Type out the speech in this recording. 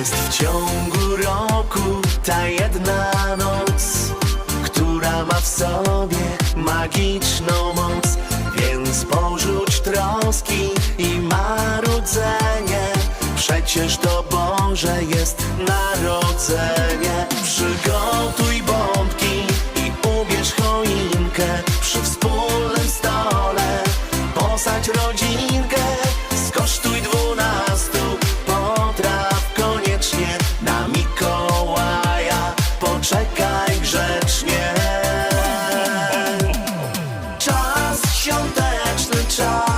Jest w ciągu roku ta jedna noc, która ma w sobie magiczną wiązki i marudzenie. Przecież to Boże jest narodzenie. Przygotuj bombki i ubierz choinkę Przy wspólnym stole. Posadź rodzinkę Skosztuj dwunastu. Potraw koniecznie Na Mikołaja. Poczekaj grzecznie. Czas świąteczny, czas